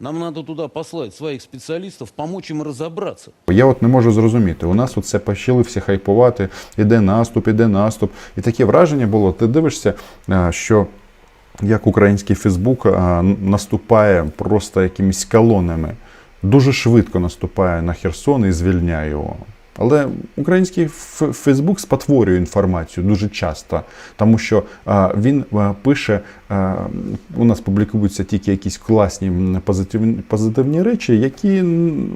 Нам надо туди послати своїх спеціалістів, помочь їм розібратися. Я от не можу зрозуміти. У нас от це почали всі хайпувати, іде наступ, іде наступ. І таке враження було, ти дивишся, е, що як український Фейсбук е, наступає просто якимись колонами, дуже швидко наступає на Херсон і звільняє його. Але український Фейсбук спотворює інформацію дуже часто, тому що він пише, у нас публікуються тільки якісь класні позитивні, позитивні речі, які,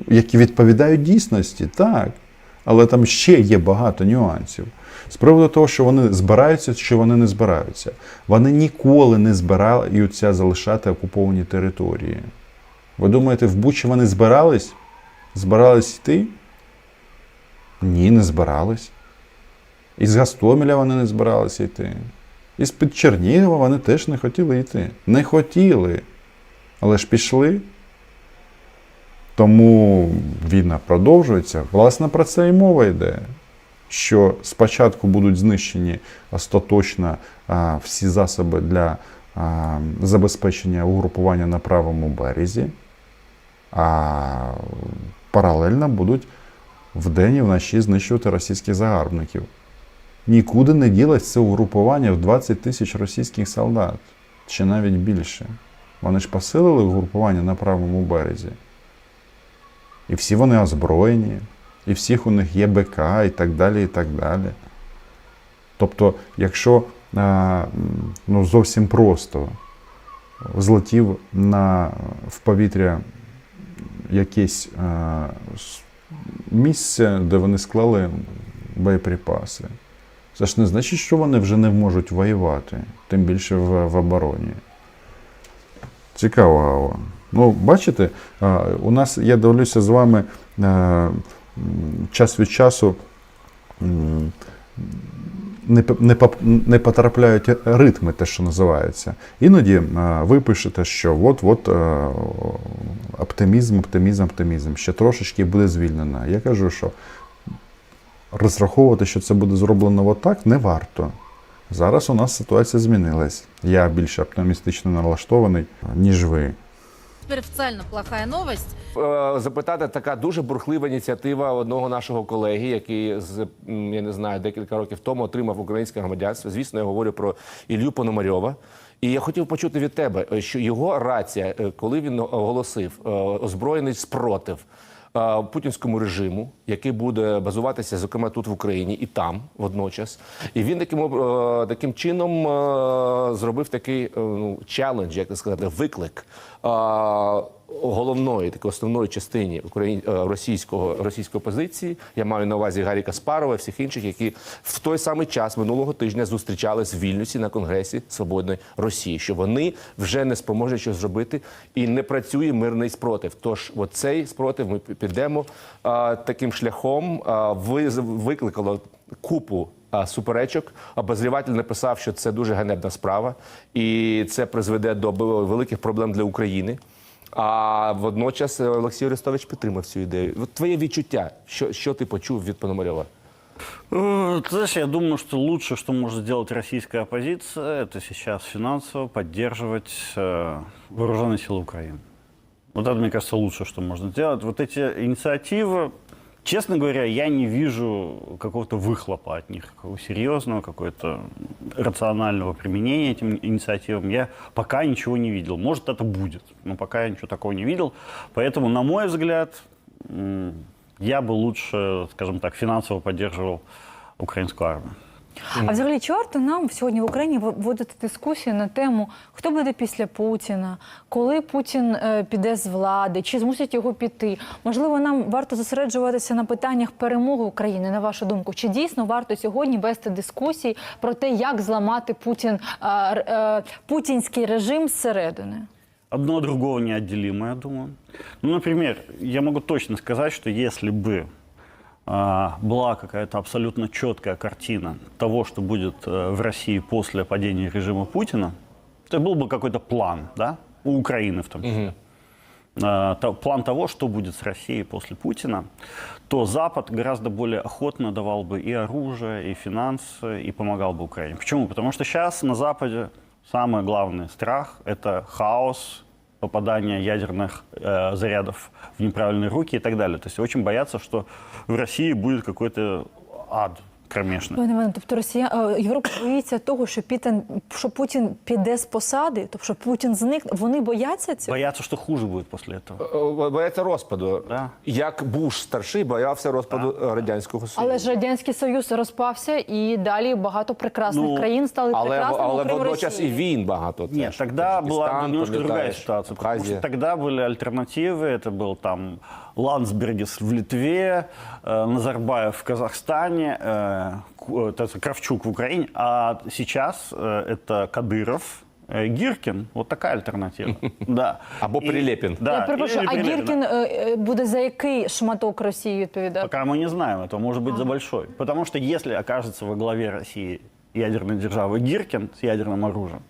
які відповідають дійсності, так. Але там ще є багато нюансів. З приводу того, що вони збираються, що вони не збираються. Вони ніколи не збираються залишати окуповані території. Ви думаєте, в Бучі вони збирались? Збирались йти? Ні, не збирались. Із Гастомеля вони не збиралися йти. Із під Чернігова вони теж не хотіли йти. Не хотіли. Але ж пішли. Тому війна продовжується. Власне, про це і мова йде. Що спочатку будуть знищені остаточно а, всі засоби для а, забезпечення угрупування на правому березі, а паралельно будуть вдень і вночі знищувати російських загарбників. Нікуди не ділось це угрупування в 20 тисяч російських солдат, чи навіть більше. Вони ж посилили угрупування на правому березі. І всі вони озброєні, і всіх у них є БК, і так далі, і так далі. Тобто, якщо ну, зовсім просто злетів на, в повітря с- місце, де вони склали боєприпаси, це ж не значить, що вони вже не можуть воювати, тим більше в, в обороні. Цікаво. Ну, бачите, у нас, я дивлюся з вами час від часу не, не, не потрапляють ритми, те, що називається. Іноді е, ви пишете, що от-от е, оптимізм, оптимізм, оптимізм. Ще трошечки буде звільнено. Я кажу, що розраховувати, що це буде зроблено отак, не варто. Зараз у нас ситуація змінилась. Я більш оптимістично налаштований, ніж ви. Теперь официально плохая новость. Е, запитати така дуже бурхлива ініціатива одного нашого колеги, який з я не знаю декілька років тому отримав українське громадянство. Звісно, я говорю про Ілью Пономарьова. І я хотів почути від тебе, е, що його рація, е, коли він оголосив озброєний спротив путінському режиму, який буде базуватися, зокрема, тут в Україні і там водночас. І він таким е, таким чином е, зробив такий е, ну, челендж, як сказати, виклик. Головної такої основної частині україн... е, російського російської позиції я маю на увазі Гаррі Каспарова, всіх інших, які в той самий час минулого тижня зустрічались в Вільнюсі на конгресі Свободної Росії, що вони вже не спроможні щось зробити і не працює мирний спротив. Тож, оцей спротив ми підемо а, таким шляхом. А, ви викликало купу. Суперечок обозріватель написав, що це дуже ганебна справа, і це призведе до великих проблем для України. А водночас е, Олексій Арестович підтримав цю ідею. От твоє відчуття, що, що ти почув від Пономарьова? Э, Ты знаешь, я думаю, что лучше, что может сделать российская оппозиция, это сейчас финансово поддерживать э, вооруженные силы Украины. Вот это, мне кажется, лучше, что можно сделать. Вот эти инициативы, честно говоря, я не вижу какого-то выхлопа от них, какого серьезного, какого-то рационального применения этим инициативам. Я пока ничего не видел. Может, это будет, но пока я ничего такого не видел. Поэтому, на мой взгляд, м, я бы лучше, скажем так, финансово поддерживал украинскую армию. А взагалі, чи варто нам сьогодні в Україні вводити дискусію на тему, хто буде після Путіна, коли Путін е, піде з влади, чи змусять його піти? Можливо, нам варто зосереджуватися на питаннях перемоги України, на вашу думку? Чи дійсно варто сьогодні вести дискусії про те, як зламати Путін, е, е, путінський режим зсередини? Одно от другого неотделимо, я думаю. Ну, например, я могу точно сказать, что если бы была какая-то абсолютно четкая картина того, что будет э, в России после падения режима Путина, то был бы какой-то план, да, у Украины в том числе. А, план того, что будет с Россией после Путина, то Запад гораздо более охотно давал бы и оружие, и финансы, и помогал бы Украине. Почему? Потому что сейчас на Западе самый главный страх – это хаос попадания ядерных э, зарядов в неправильные руки и так далее. То есть очень боятся, что в России будет какой-то ад кромешный. Пане Іване, тобто Росія е, Європа боїться того, що Пітін, що Путін піде з посади, тобто що Путін зникне. Вони бояться цього. Боятся, что хуже будет после этого. Е, Бояться розпаду. Да. Як Буш старший боявся розпаду е, радянського союзу. Але ж радянський союз розпався, і далі багато прекрасних Ну, країн стали Але, прекрасними, але окрім водночас і Росії. він багато. Нет, теж. тогда была Таджикистан, немножко другая пам'ятаєш, ситуация. Потому что Абхазія. тогда были альтернативы. Это был там Ландсбергис в Литве, э, Назарбаев в Казахстане, э, Ку- э, это Кравчук в Украине. А сейчас э, это Кадыров, э, Гиркин. Вот такая альтернатива. Да. Або И- Прилепин. Да. Я перепрошую, или а Прилепин. Гіркін е, е, буде за який шматок Росії відповідати? Пока мы не знаем, это может быть за большой. Потому что если окажется во главе России ядерной державы Гиркин с ядерным оружием,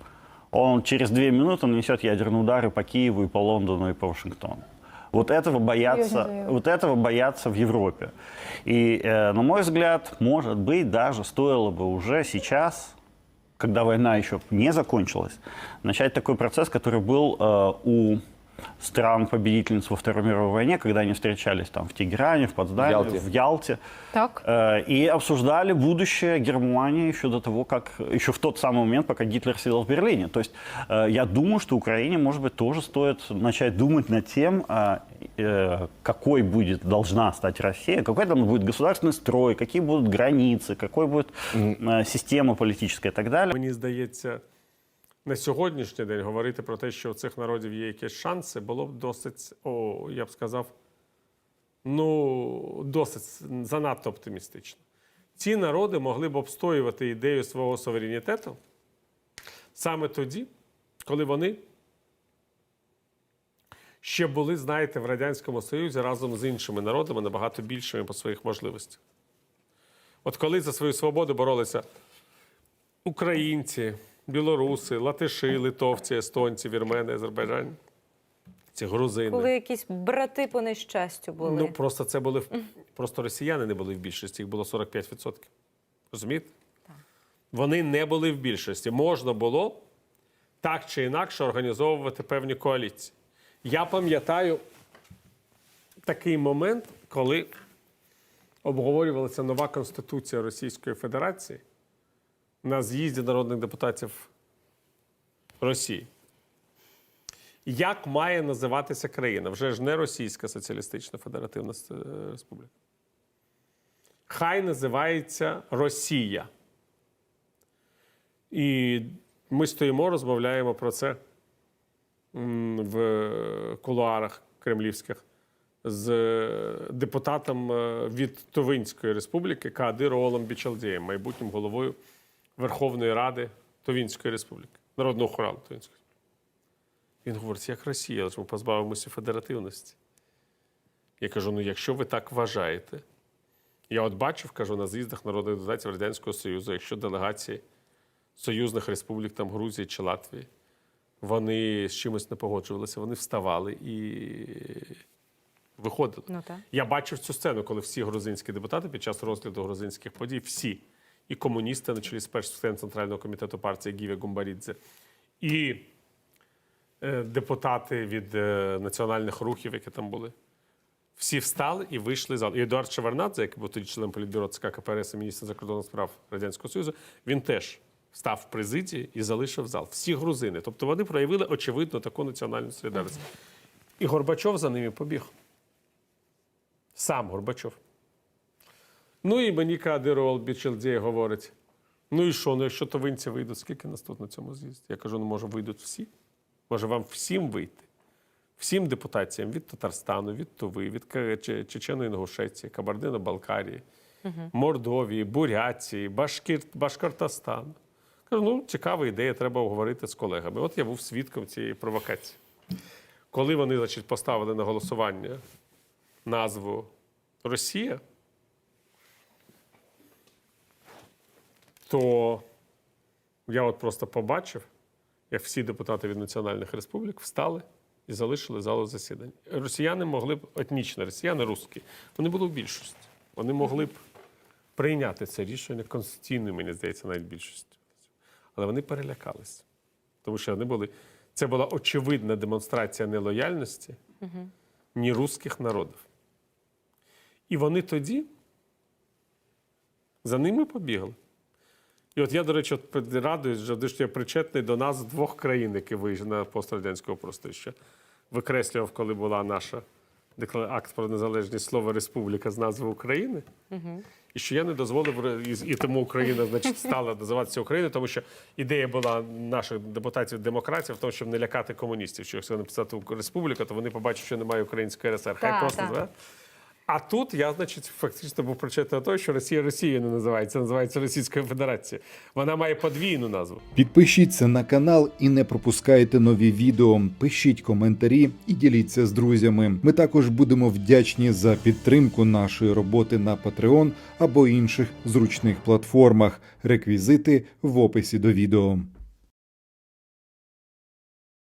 он через две минуты нанесет ядерные удары по Киеву и по Лондону и по Вашингтону. Вот этого боятся, Серьезно заявил. вот этого боятся в Европе. И, э, на мой взгляд, может быть, даже стоило бы уже сейчас, когда война еще не закончилась, начать такой процесс, который был э, у стран-победительниц во Второй мировой войне, когда они встречались там в Тегеране, в Потсдаме, Ялте. в Ялте, Так. э, и обсуждали будущее Германии еще до того, как еще в тот самый момент, пока Гитлер сидел в Берлине. То есть э, я думаю, что Украине, может быть, тоже стоит начать думать над тем, э, э, какой будет должна стать Россия, какой там будет государственный строй, какие будут границы, какой будет э, система политическая и так далее. Мені здається, на сьогоднішній день говорити про те, що у цих народів є якісь шанси, було б досить, о, я б сказав, ну, досить занадто оптимістично. Ці народи могли б обстоювати ідею свого суверенітету саме тоді, коли вони ще були, знаєте, в Радянському Союзі разом з іншими народами набагато більшими по своїх можливостях. От коли за свою свободу боролися українці, білоруси, латиші, литовці, естонці, вірмени, азербайджані, ці грузини. Коли якісь брати по нещастю були. Ну просто це були просто росіяни не були в більшості, їх було 45%. Розумієте? Вони не були в більшості. Можна було так чи інакше організовувати певні коаліції. Я пам'ятаю такий момент, коли обговорювалася нова конституція Російської Федерації на з'їзді народних депутатів Росії. Як має називатися країна? Вже ж не Російська Соціалістична Федеративна е, Республіка. Хай називається Росія. І ми стоїмо, розмовляємо про це в кулуарах кремлівських з депутатом е, від Тувинської республіки Каадиром Бічалдієм, майбутнім головою Верховної Ради Тувінської республіки, народного хоралу Тувінської. Він говорить, як Росія, ми позбавимося федеративності. Я кажу: ну якщо ви так вважаєте, я от бачив, кажу, на з'їздах народних депутатів Радянського Союзу, якщо делегації союзних республік, там Грузії чи Латвії, вони з чимось не погоджувалися, вони вставали і виходили. Ну, так. Я бачив цю сцену, коли всі грузинські депутати під час розгляду грузинських подій, всі, і комуністи, на чолі з першим Центрального комітету партії Гівя Гумбарідзе, і е, депутати від е, національних рухів, які там були. Всі встали і вийшли з залу. І Едуард Шеварнадзе, який був тоді членом політбюро ЦК КПРС і міністр закордонних справ Радянського Союзу, він теж став в президії і залишив зал. Всі грузини. Тобто вони проявили очевидно таку національну солідарність. І Горбачов за ними побіг. Сам Горбачов. Ну і мені Кадиров Бічелдєй говорить: ну і що, ну якщо товинці вийдуть, скільки нас тут на цьому з'їзді? Я кажу, ну може вийдуть всі? Може вам всім вийти? Всім депутаціям від Татарстану, від Туви, від Ка- Че- Чечено-Інгушеції, Кабардино-Балкарії, Мордовії, Буряції, Башкір... Башкортостану. Кажу, ну цікава ідея, треба обговорити з колегами. От я був свідком цієї провокації. Коли вони значить, поставили на голосування назву Росія, то я от просто побачив, як всі депутати від національних республік встали і залишили залу засідань. Росіяни могли б, етнічні росіяни, русські, вони були в більшості. Вони могли б прийняти це рішення конституційною, мені здається, навіть більшістю. Але вони перелякалися. Тому що вони були Це була очевидна демонстрація нелояльності ні русських народів. І вони тоді за ними побігли. І от я, до речі, от радуюсь, що я причетний до нас двох країн, які вийшли на пострадянського простища. Викреслював, коли була наша акт про незалежність слова Республіка з назви України. І що я не дозволив і, тому Україна, значить, стала називатися Україною, тому що ідея була наших депутатів демократів в тому, щоб не лякати комуністів. Що якщо написати Республіка, то вони побачать, що немає української РСР. Хай Так, просто так. А тут я, значить, фактично був причетний до того, що Росія Росією не називається, називається Російською Федерацією. Вона має подвійну назву. Підпишіться на канал і не пропускайте нові відео. Пишіть коментарі і діліться з друзями. Ми також будемо вдячні за підтримку нашої роботи на Patreon або інших зручних платформах. Реквізити в описі до відео.